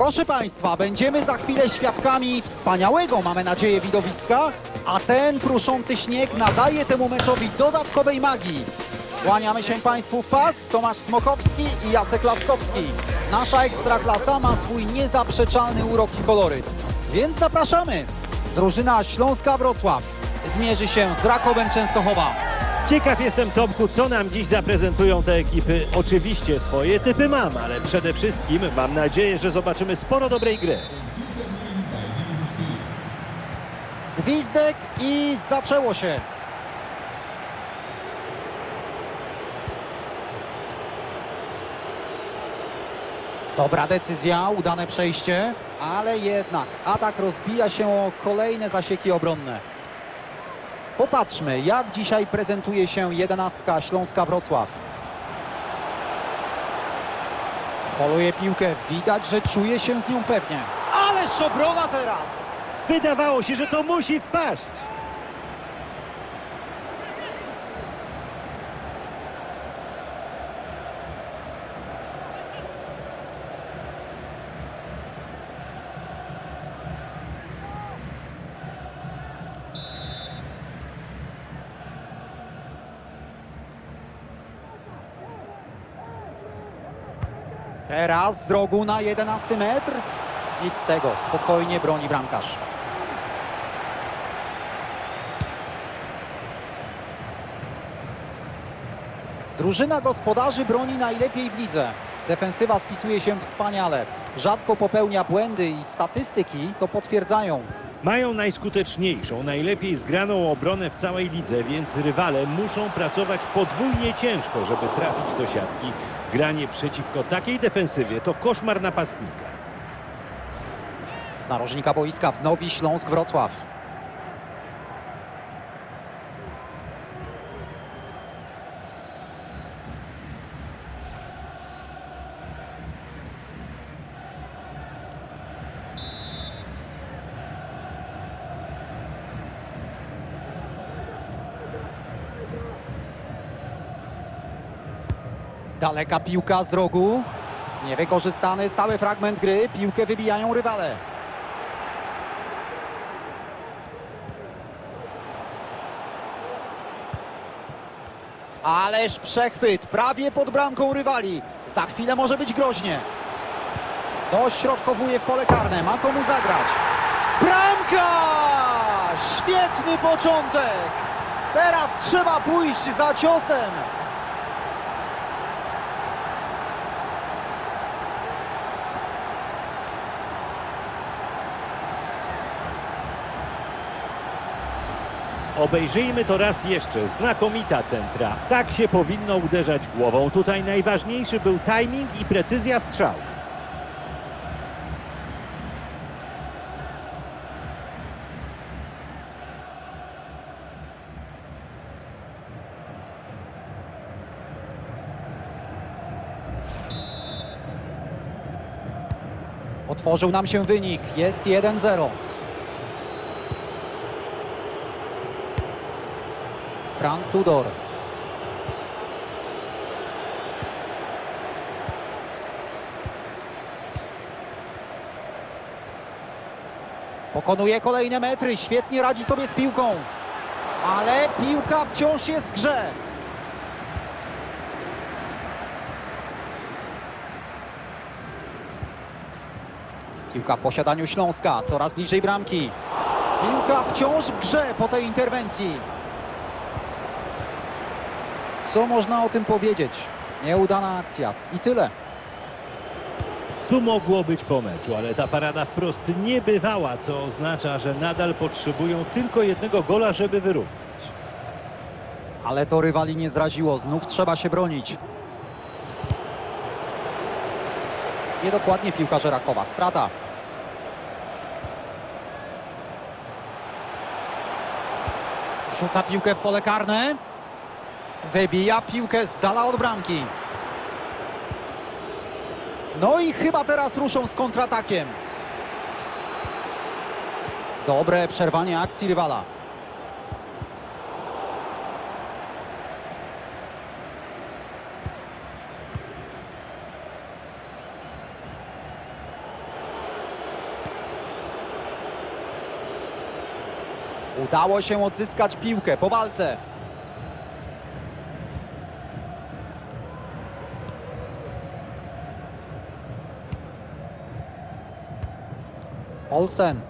Proszę Państwa, będziemy za chwilę świadkami wspaniałego, mamy nadzieję, widowiska, a ten kruszący śnieg nadaje temu meczowi dodatkowej magii. Kłaniamy się Państwu w pas, Tomasz Smokowski i Jacek Laskowski. Nasza Ekstraklasa ma swój niezaprzeczalny urok i koloryt, więc zapraszamy. Drużyna Śląska Wrocław zmierzy się z Rakowem Częstochowa. Ciekaw jestem, Tomku, co nam dziś zaprezentują te ekipy. Oczywiście swoje typy mam, ale przede wszystkim mam nadzieję, że zobaczymy sporo dobrej gry. Gwizdek i zaczęło się. Dobra decyzja, udane przejście, ale jednak atak rozbija się o kolejne zasieki obronne. Popatrzmy, jak dzisiaj prezentuje się jedenastka Śląska Wrocław. Poluje piłkę, widać, że czuje się z nią pewnie. Ależ obrona teraz! Wydawało się, że to musi wpaść. Teraz z rogu na 11 metr. Nic z tego, spokojnie broni bramkarz. Drużyna gospodarzy broni najlepiej w lidze. Defensywa spisuje się wspaniale. Rzadko popełnia błędy i statystyki to potwierdzają. Mają najskuteczniejszą, najlepiej zgraną obronę w całej lidze, więc rywale muszą pracować podwójnie ciężko, żeby trafić do siatki. Granie przeciwko takiej defensywie to koszmar napastnika. Z narożnika boiska wznowi Śląsk Wrocław. Daleka piłka z rogu. Niewykorzystany stały fragment gry. Piłkę wybijają rywale. Ależ przechwyt, prawie pod bramką rywali. Za chwilę może być groźnie. Dośrodkowuje w pole karne, ma komu zagrać. Bramka! Świetny początek! Teraz trzeba pójść za ciosem. Obejrzyjmy to raz jeszcze. Znakomita centra. Tak się powinno uderzać głową. Tutaj najważniejszy był timing i precyzja strzału. Otworzył nam się wynik, jest 1-0. Frank Tudor. Pokonuje kolejne metry, świetnie radzi sobie z piłką. Ale piłka wciąż jest w grze. Piłka w posiadaniu Śląska, coraz bliżej bramki. Piłka wciąż w grze po tej interwencji. Co można o tym powiedzieć? Nieudana akcja i tyle. Tu mogło być po meczu, ale ta parada wprost nie bywała, co oznacza, że nadal potrzebują tylko jednego gola, żeby wyrównać. Ale to rywali nie zraziło, znów trzeba się bronić. Niedokładnie piłkarze Rakowa, strata. Rzuca piłkę w pole karne. Wybija piłkę z dala od bramki. No i chyba teraz ruszą z kontratakiem. Dobre przerwanie akcji rywala. Udało się odzyskać piłkę po walce. Olsen.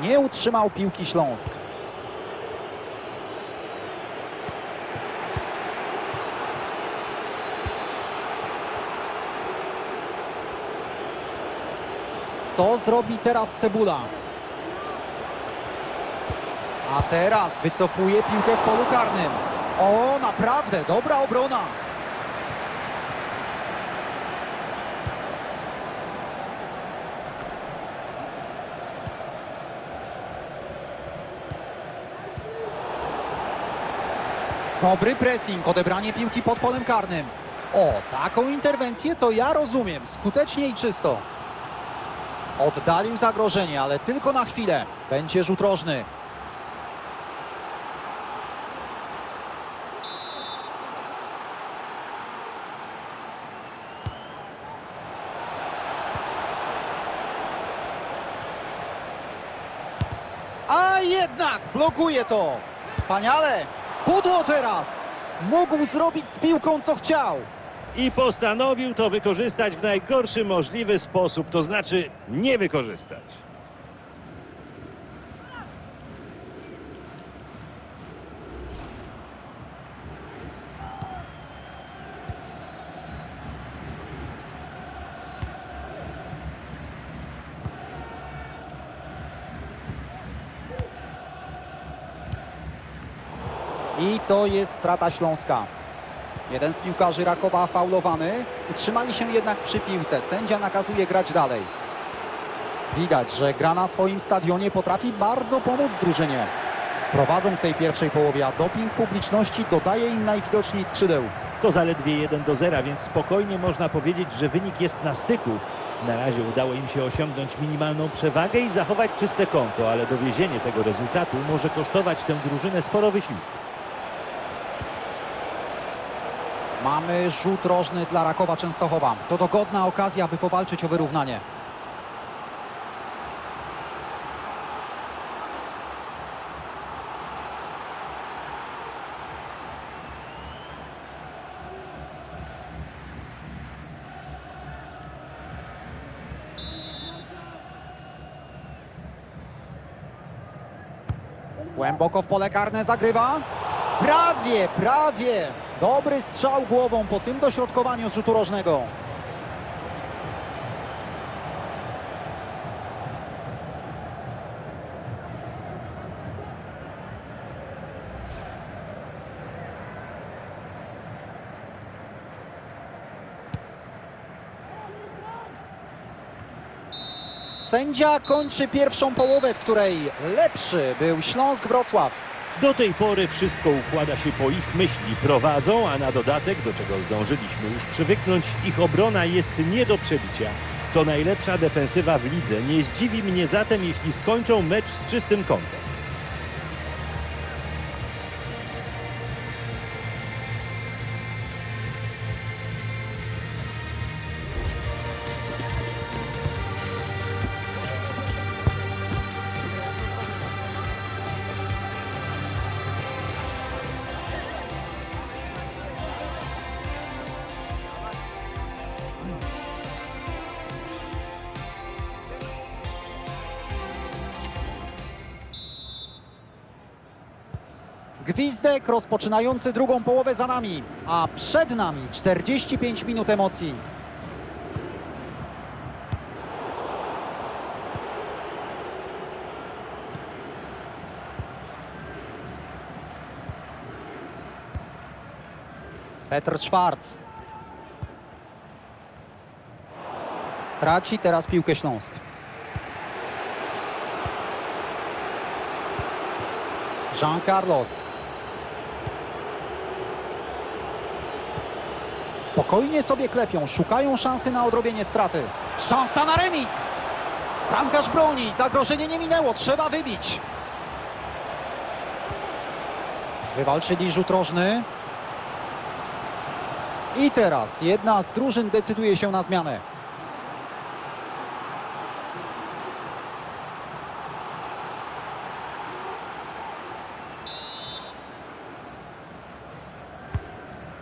Nie utrzymał piłki Śląsk. Co zrobi teraz Cebula? A teraz wycofuje piłkę w polu karnym. O, naprawdę dobra obrona. Dobry pressing, odebranie piłki pod polem karnym. O, taką interwencję to ja rozumiem. Skutecznie i czysto. Oddalił zagrożenie, ale tylko na chwilę. Będzie rzut rożny. A jednak blokuje to. Wspaniale. Pudło teraz. Mógł zrobić z piłką co chciał. I postanowił to wykorzystać w najgorszy możliwy sposób, to znaczy nie wykorzystać. I to jest strata Śląska. Jeden z piłkarzy Rakowa faulowany. Utrzymali się jednak przy piłce. Sędzia nakazuje grać dalej. Widać, że gra na swoim stadionie potrafi bardzo pomóc drużynie. Prowadzą w tej pierwszej połowie, a doping publiczności dodaje im najwidoczniej skrzydeł. To zaledwie 1 do 0, więc spokojnie można powiedzieć, że wynik jest na styku. Na razie udało im się osiągnąć minimalną przewagę i zachować czyste konto, ale dowiezienie tego rezultatu może kosztować tę drużynę sporo wysiłku. Mamy rzut rożny dla Rakowa Częstochowa. To dogodna okazja, by powalczyć o wyrównanie. Głęboko w pole karne zagrywa. Prawie, prawie. Dobry strzał głową po tym dośrodkowaniu z rzutu rożnego. Sędzia kończy pierwszą połowę, w której lepszy był Śląsk Wrocław. Do tej pory wszystko układa się po ich myśli. Prowadzą, a na dodatek, do czego zdążyliśmy już przywyknąć, ich obrona jest nie do przebicia. To najlepsza defensywa w lidze. Nie zdziwi mnie zatem, jeśli skończą mecz z czystym kątem. Gwizdek rozpoczynający drugą połowę za nami, a przed nami 45 minut emocji. Petr Schwarz. Traci teraz piłkę Śląsk. Jean Carlos. Spokojnie sobie klepią, szukają szansy na odrobienie straty. Szansa na remis! Bramkarz broni, zagrożenie nie minęło, trzeba wybić. Wywalczyli rzut rożny. I teraz jedna z drużyn decyduje się na zmianę.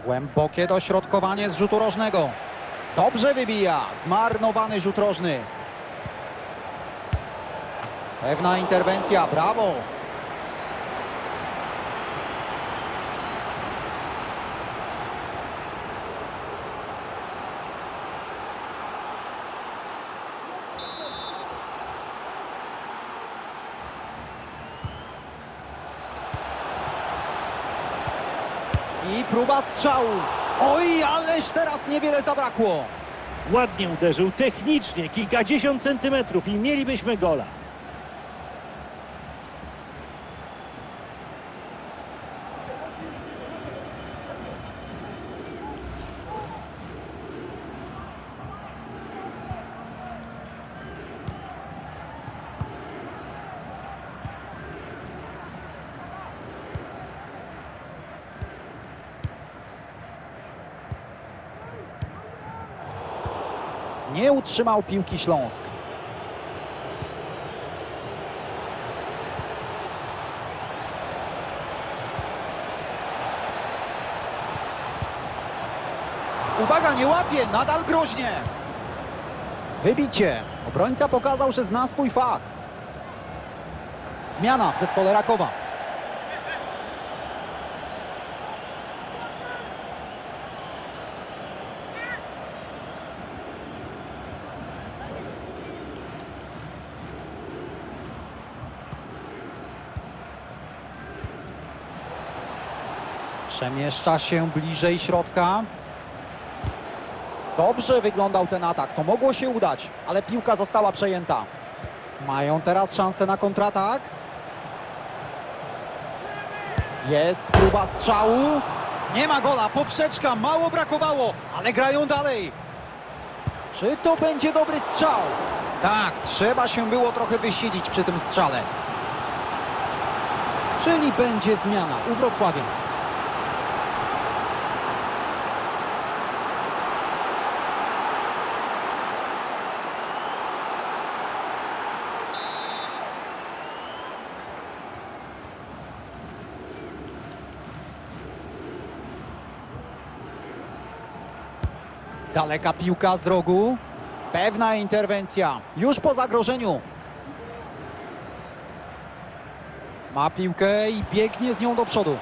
Głębokie dośrodkowanie z rzutu rożnego. Dobrze wybija. Zmarnowany rzut rożny. Pewna interwencja. Brawo. I próba strzału. Oj, ależ teraz niewiele zabrakło. Ładnie uderzył, technicznie, kilkadziesiąt centymetrów i mielibyśmy gola. Nie utrzymał piłki Śląsk. Uwaga, nie łapie, nadal groźnie. Wybicie. Obrońca pokazał, że zna swój fach. Zmiana w zespole Rakowa. Przemieszcza się bliżej środka. Dobrze wyglądał ten atak. To mogło się udać, ale piłka została przejęta. Mają teraz szansę na kontratak. Jest próba strzału. Nie ma gola, poprzeczka, mało brakowało, ale grają dalej. Czy to będzie dobry strzał? Tak, trzeba się było trochę wysilić przy tym strzale. Czyli będzie zmiana u Wrocławia. Daleka piłka z rogu. Pewna interwencja. Już po zagrożeniu. Ma piłkę i biegnie z nią do przodu.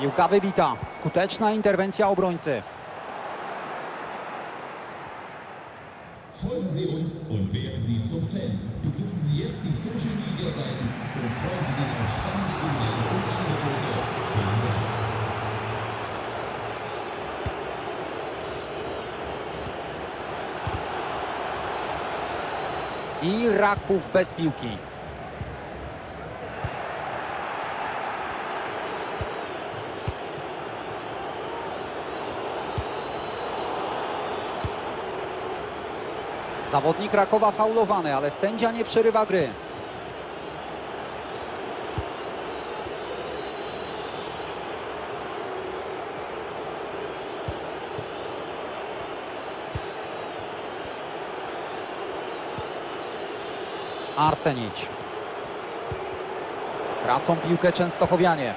Piłka wybita. Skuteczna interwencja obrońcy. Folgen Sie uns und werden Sie zum Fan. Besuchen Sie jetzt die Social Media Seiten und freuen Sie sich auf spannende Inhalte und Angebote. I Raków bez piłki. Zawodnik Rakowa faulowany, ale sędzia nie przerywa gry. Arsenić. Tracą piłkę Częstochowianie.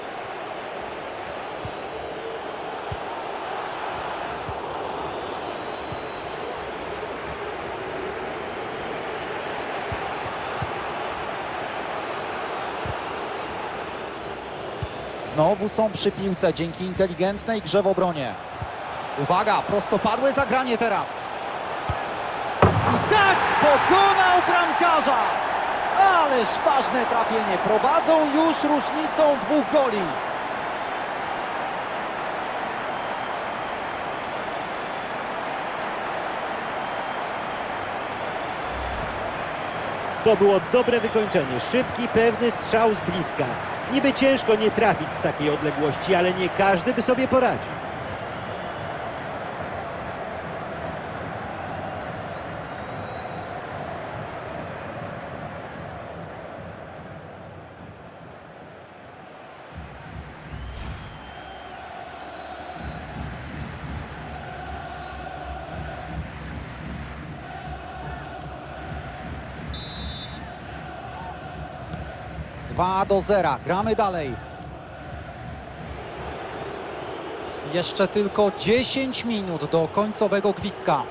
Znowu są przy piłce dzięki inteligentnej grze w obronie. Uwaga, prostopadłe zagranie teraz. I tak pokonał bramkarza! Ależ ważne trafienie. Prowadzą już różnicą dwóch goli. To było dobre wykończenie, szybki, pewny strzał z bliska. Niby ciężko nie trafić z takiej odległości, ale nie każdy by sobie poradził. Dwa do zera. Gramy dalej. Jeszcze tylko 10 minut do końcowego gwizdka.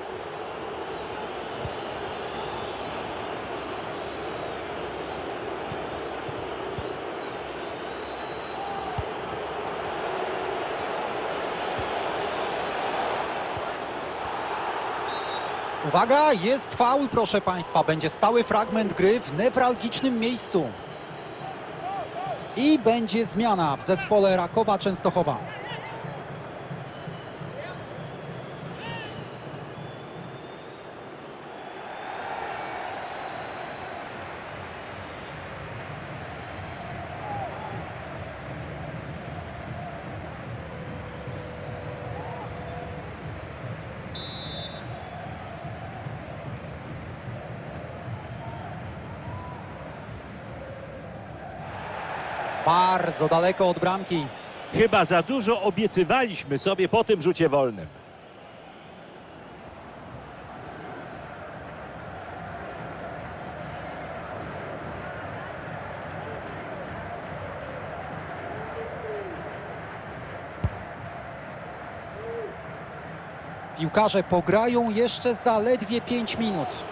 Uwaga, jest faul, proszę Państwa. Będzie stały fragment gry w newralgicznym miejscu. I będzie zmiana w zespole Rakowa Częstochowa. Bardzo daleko od bramki. Chyba za dużo obiecywaliśmy sobie po tym rzucie wolnym. Piłkarze pograją jeszcze zaledwie 5 minut.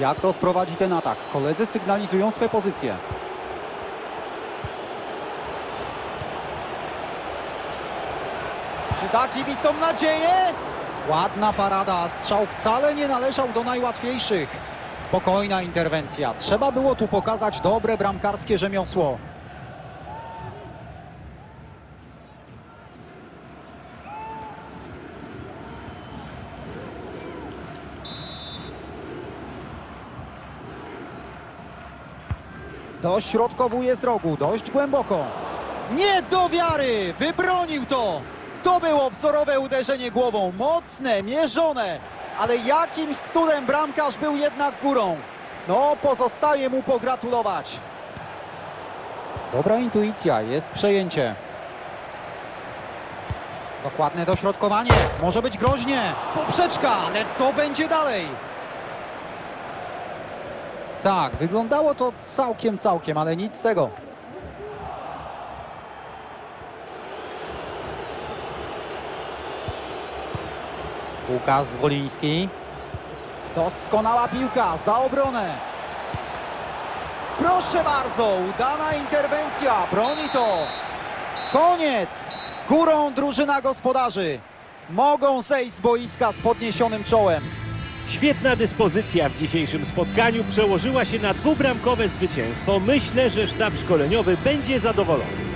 Jak rozprowadzi ten atak? Koledzy sygnalizują swe pozycje. Czy da kibicom nadzieję? Ładna parada, strzał wcale nie należał do najłatwiejszych. Spokojna interwencja. Trzeba było tu pokazać dobre bramkarskie rzemiosło. Dośrodkowuje z rogu, dość głęboko. Nie do wiary! Wybronił to! To było wzorowe uderzenie głową, mocne, mierzone, ale jakimś cudem bramkarz był jednak górą. No, pozostaje mu pogratulować. Dobra intuicja, jest przejęcie. Dokładne dośrodkowanie, może być groźnie. Poprzeczka, ale co będzie dalej? Tak, wyglądało to całkiem, całkiem, ale nic z tego. Łukasz Zwoliński. Doskonała piłka, za obronę. Proszę bardzo, udana interwencja, broni to. Koniec! Górą drużyna gospodarzy. Mogą zejść z boiska z podniesionym czołem. Świetna dyspozycja w dzisiejszym spotkaniu przełożyła się na dwubramkowe zwycięstwo. Myślę, że sztab szkoleniowy będzie zadowolony.